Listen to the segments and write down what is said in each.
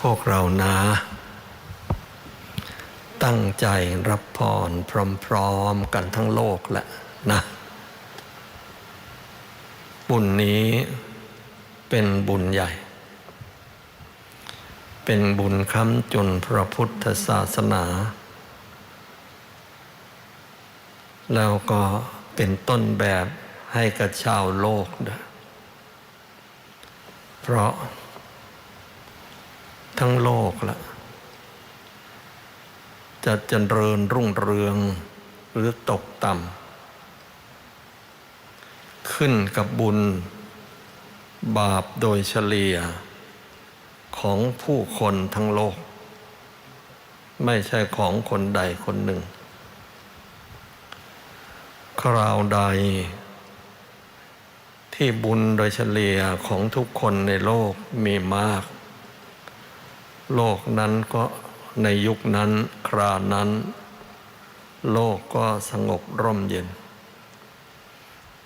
พวกเรานะ ตั้งใจรับพรพร้อมๆกันทั้งโลกแหละนะ บุญนี้เป็นบุญใหญ่ เป็นบุญค้ำจุนพระพุทธศาสนา แล้วก็เป็นต้นแบบให้กับชาวโลกด้วยเพราะ ทั้งโลกละจะเจริญรุ่งเรืองหรือตกต่ำขึ้นกับบุญ บาปโดยเฉลี่ย ของผู้คนทั้งโลก ไม่ใช่ของคนใดคนหนึ่ง คราวใด ที่บุญโดยเฉลี่ยของทุกคนในโลกมีมาก โลกนั้นก็ในยุคนั้นครานั้น โลกก็สงบร่มเย็น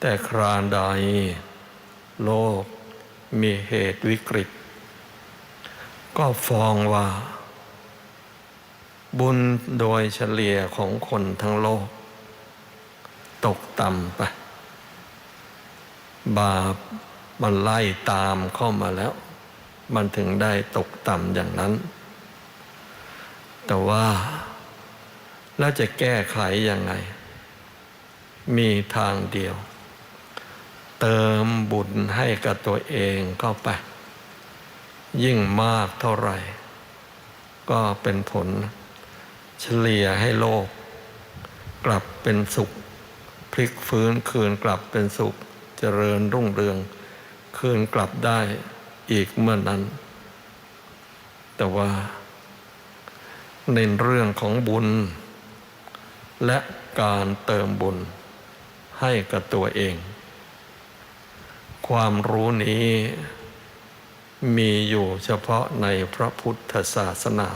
แต่คราใด โลกมีเหตุวิกฤต ก็ฟ้องว่า บุญโดยเฉลี่ยของคนทั้งโลก ตกต่ำไป บาปมันไล่ตามเข้ามาแล้ว มันถึงได้ตกต่ำอย่างนั้น แต่ว่าแล้วจะแก้ไขยังไง มีทางเดียว เติมบุญให้กับตัวเองเข้าไป ยิ่งมากเท่าไหร่ ก็เป็นผลเฉลี่ยให้โลก กลับเป็นสุข พลิกฟื้นคืนกลับเป็นสุข เจริญรุ่งเรือง คืนกลับได้ อีกเมื่อนั้น แต่ว่า ในเรื่องของบุญ และการเติมบุญให้กับตัวเอง ความรู้นี้มีอยู่เฉพาะในพระพุทธศาสนา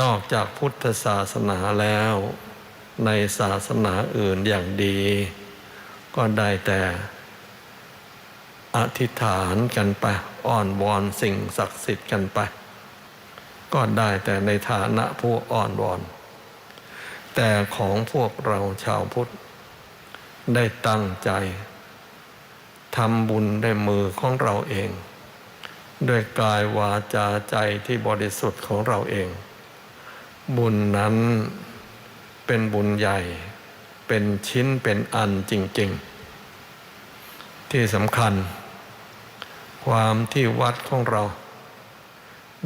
นอกจากพุทธศาสนาแล้ว ในศาสนาอื่นอย่างดี ก็ได้แต่ อธิษฐานกันไป อ้อนวอนสิ่งศักดิ์สิทธิ์กันไป ก็ได้แต่ในฐานะผู้อ้อนวอน แต่ของพวกเราชาวพุทธ ได้ตั้งใจทำบุญด้วยมือของเราเอง ด้วยกายวาจาใจที่บริสุทธิ์ของเราเอง บุญนั้นเป็นบุญใหญ่ เป็นชิ้นเป็นอันจริง ๆ ที่สำคัญ ความที่วัดของเรา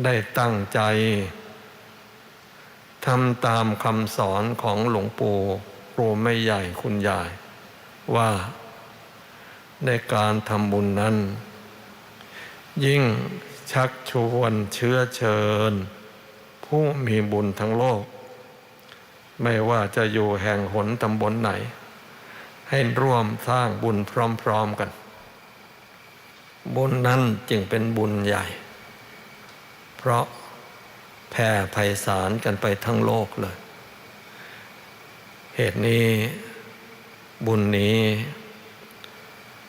ได้ตั้งใจทำตามคำสอนของหลวงปู่ครูไม่ใหญ่คุณยาย ว่า ในการทำบุญนั้น ยิ่งชักชวนเชื้อเชิญ ผู้มีบุญทั้งโลก ไม่ว่าจะอยู่แห่งหนตำบลไหน ให้ร่วมสร้างบุญพร้อมๆกัน บุญนั้นจึงเป็นบุญใหญ่ เพราะแผ่ไพศาลกันไปทั้งโลกเลย เหตุนี้บุญนี้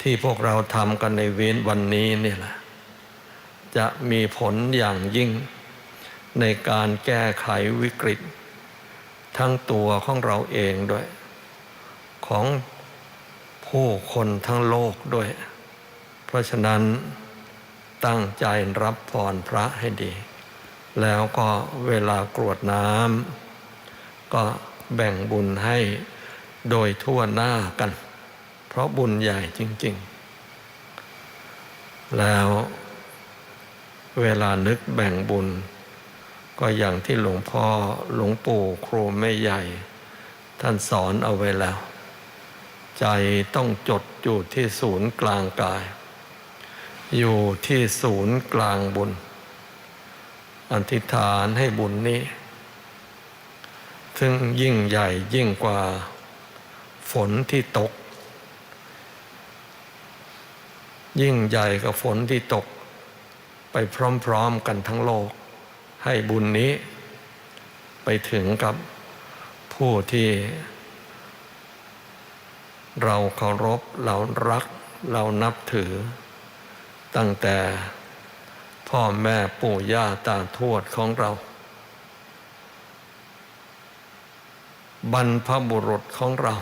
ที่พวกเราทำกันในเว้นวันนี้นี่แหละ จะมีผลอย่างยิ่งในการแก้ไขวิกฤต ทั้งตัวของเราเองด้วย ของ ผู้คนทั้งโลกด้วย เพราะฉะนั้นตั้งใจรับพรพระให้ดี แล้วก็เวลากรวดน้ำก็แบ่งบุญให้โดยทั่วหน้ากัน เพราะบุญใหญ่จริง ๆ แล้วเวลานึกแบ่งบุญ ก็อย่างที่หลวงพ่อหลวงปู่ครูแม่ใหญ่ ท่านสอนเอาไว้แล้ว ใจต้องจดอยู่ที่ศูนย์กลางกาย อยู่ที่ศูนย์กลางบุญ อธิษฐานให้บุญนี้ ซึ่งยิ่งใหญ่ยิ่งกว่าฝนที่ตก ยิ่งใหญ่กับฝนที่ตก ไปพร้อมๆกันทั้งโลก ให้บุญนี้ ไปถึงกับผู้ที่ เราเคารพเรารักเรานับถือ ตั้งแต่พ่อแม่ปู่ย่าตาทวดของเรา บรรพบุรุษของเรา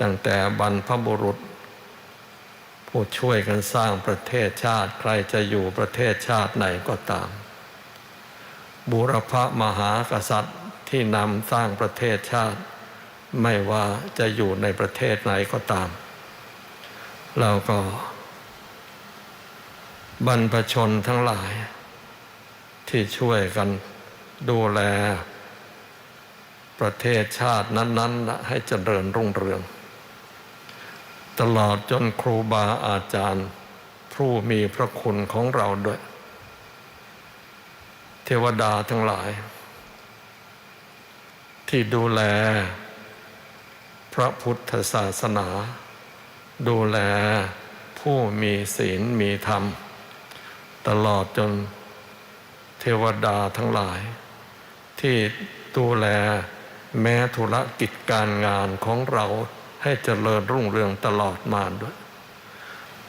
ตั้งแต่บรรพบุรุษ ผู้ช่วยกันสร้างประเทศชาติ ใครจะอยู่ประเทศชาติไหนก็ตาม บุรพมหากษัตริย์ที่นำสร้างประเทศชาติ ไม่ว่าจะอยู่ในประเทศไหนก็ตาม เราก็ บรรพชนทั้งหลาย ที่ช่วยกันดูแล ประเทศชาตินั้น ๆ ให้เจริญรุ่งเรือง ตลอดจนครูบาอาจารย์ ผู้มีพระคุณของเราด้วย เทวดาทั้งหลาย ที่ดูแล พระพุทธศาสนา ดูแลผู้มีศีลมีธรรม ตลอดจนเทวดาทั้งหลาย ที่ดูแลแม้ธุรกิจการงานของเราให้เจริญรุ่งเรืองตลอดมาด้วย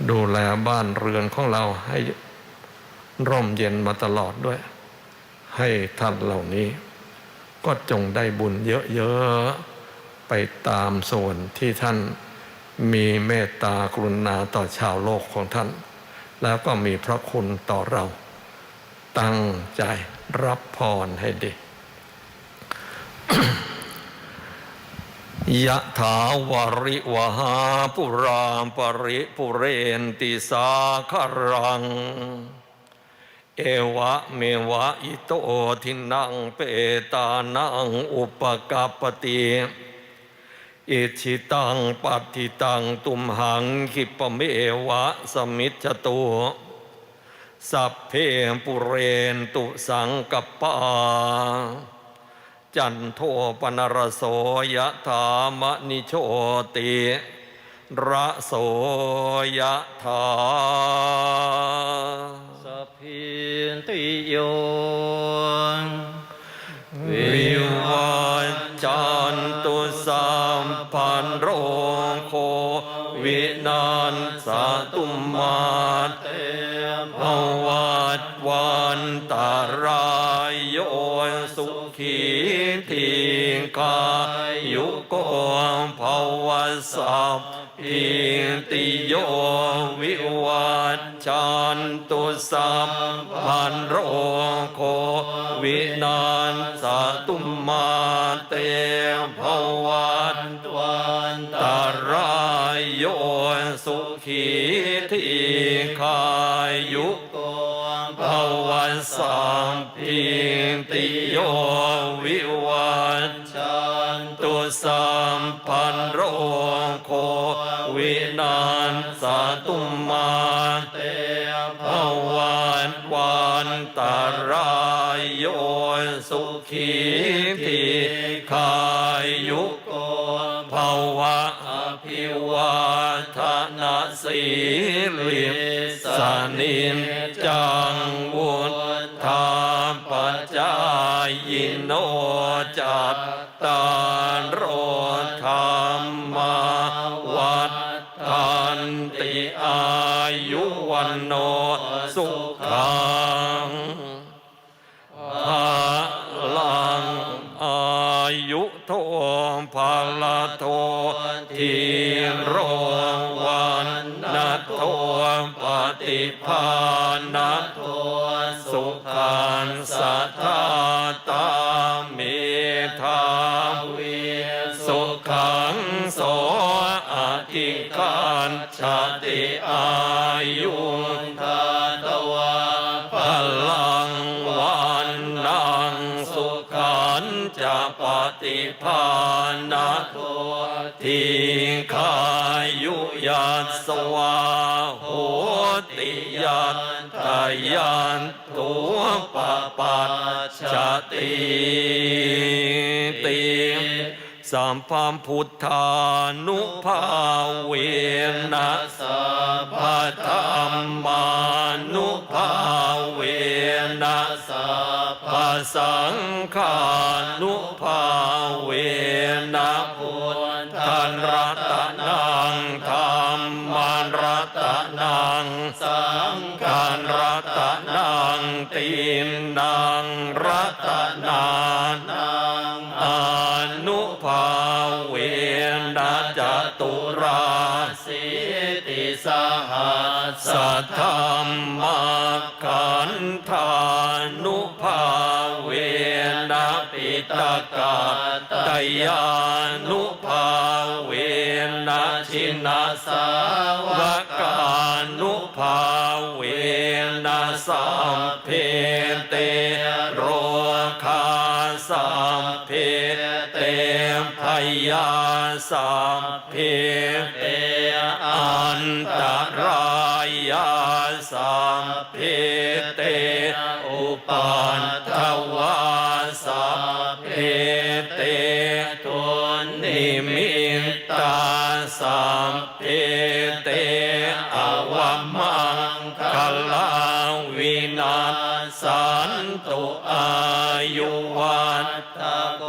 ดูแลบ้านเรือนของเราให้ร่มเย็นมาตลอดด้วย ให้ท่านเหล่านี้ ก็จงได้บุญเยอะๆ ไปตามส่วนที่ท่านมีเมตตากรุณาต่อชาวโลกของท่าน แล้วก็มีพระคุณต่อเรา ตั้งใจรับพรให้ดียะถาวาริวหาปุราปริปุเรนติสาคารัง เอวะเมวะอิโตทินังเปตานังอุปกาปติ อิชิตังปัติตังตุมหังคิปเมวะสมิจตุสัพเพปุเรนตุสังกปาจันโทปนรโสยะถามณิโชติระโสยะถาสัพพิติโย นันสตุมาเตภวัตวันตารายโยสุขีทีกายุโกภวสัพพิติโยวิวัจจันตุสัมพันโรโควินันสตุมาเตภว ขายุโกภวันสัมพิงติโยวิวัจจันตุสัมพันโรโควินันสตุมาเตเตภวันวันตารายโยสุขีทีขา งวุธาปจายโนจัตตา ปฏิภาณโทสุขันสัทธาตาเมธาวิสุขังโสอธิการชาติอายุทาตวาพลังวันนังสุขันจะปฏิภาณโททิขายุยัสสวาโห ติยัตตายันตัวปปัจจติติสัมพัมพุทธานุภาเวนะสัพพธรรมานุภาเวนะสัพพสังฆานุภาเวนะพุทธ สัทธรรมาขันธานุภาเวนะปิตกาตยานุภาเวนะชินาสาวกานุภาเวนะสัมเพเตโรคาสัมเพเตพยาสัมเพเตอันตา ปันทวาสัมเพเตทุนิมิตตาสัมเพเตอวมังคลาวินาสันตุอายุวันตะโก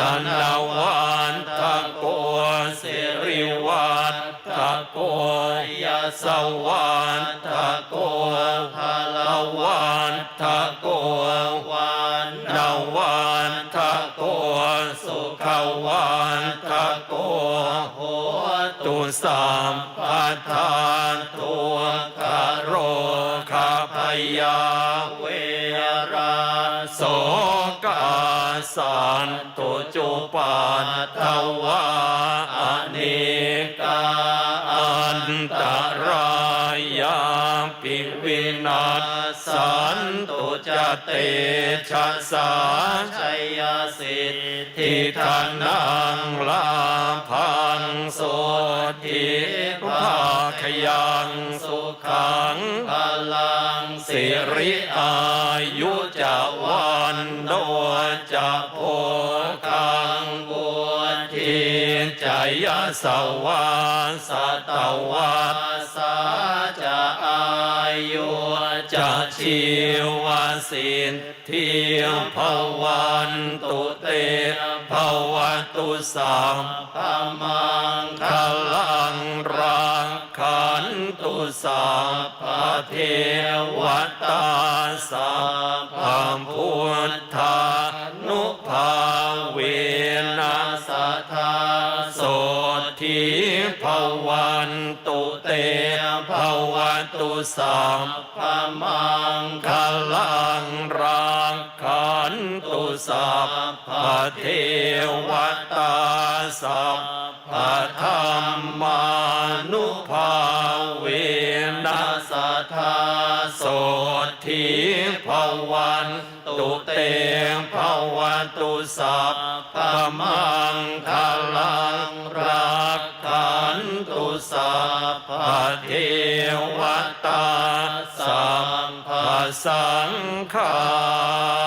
ธนวันตะโกสิริวันตะโกยสวัน ยาเวราโสกาสันตุจุปันทวาอเนกาอันตรายาปิวินาสันตุจเตชะสาชัยยสิทธิทานังลาพังโสทิภาคยังสุขังพลังสิ ริอายุจะวันโนจะโพคังบุญทิจยสวาสตวัตสาจะอายุจะชีวสินเทียภวันตุเตภวตุสัมพมังคลังรังขันตุ สัพพเทวตาสัพพมพุทธานุภาเวนัสธาโสทิภวันตุเตภวตุสัมพมังคลังรังขันตุสัพพเทวตาสัพพธรรมา วันตุเตภวันตุสัพพมังคลังรักขันตุสัพพเทวตาสัพพสังฆา